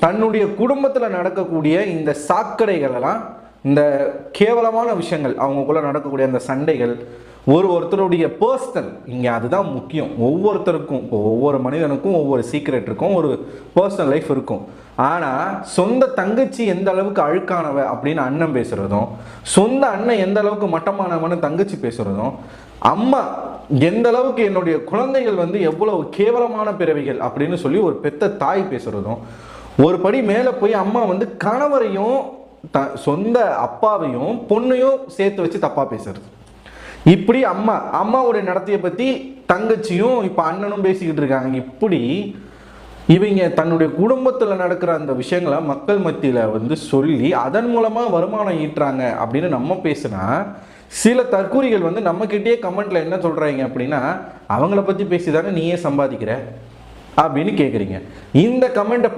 தன்னுடைய குடும்பத்தில் நடக்கக்கூடிய இந்த சாக்கடைகளெல்லாம் இந்த கேவலமான விஷயங்கள் அவங்களுக்குள்ள நடக்கக்கூடிய அந்த சண்டைகள் ஒரு ஒருத்தருடைய பர்சனல் இங்கே அதுதான் முக்கியம். ஒவ்வொருத்தருக்கும் ஒவ்வொரு மனிதனுக்கும் ஒவ்வொரு சீக்ரெட் இருக்கும் ஒரு பர்சனல் லைஃப் இருக்கும். ஆனால் சொந்த தங்கச்சி எந்த அளவுக்கு அழுக்கானவ அப்படின்னு அண்ணன் பேசுகிறதும் சொந்த அண்ணன் எந்த அளவுக்கு மட்டமானவன்னு தங்கச்சி பேசுகிறதும் அம்மா எந்த அளவுக்கு என்னுடைய குழந்தைகள் வந்து எவ்வளவு கேவலமான பிறவிகள் அப்படின்னு சொல்லி ஒரு பெத்த தாய் பேசுகிறதும் ஒரு படி மேலே போய் அம்மா வந்து கணவரையும் த சொந்த அப்பாவையும் பொண்ணையும் சேர்த்து வச்சு தப்பாக பேசுறது. இப்படி அம்மா அம்மாவுடைய நடத்தையை பற்றி தங்கச்சியும் இப்போ அண்ணனும் பேசிக்கிட்டு இருக்காங்க. இப்படி இவங்க தன்னுடைய குடும்பத்தில் நடக்கிற அந்த விஷயங்களை மக்கள் மத்தியில் வந்து சொல்லி அதன் மூலமாக வருமானம் ஈட்டுறாங்க அப்படின்னு நம்ம பேசினா சில தற்கூரிகள் வந்து நம்மக்கிட்டே கமெண்ட்டில் என்ன சொல்கிறாங்க அப்படின்னா அவங்கள பற்றி பேசி தானே நீயே சம்பாதிக்கிற அப்படின்னு கேட்குறீங்க இந்த கமெண்ட்டை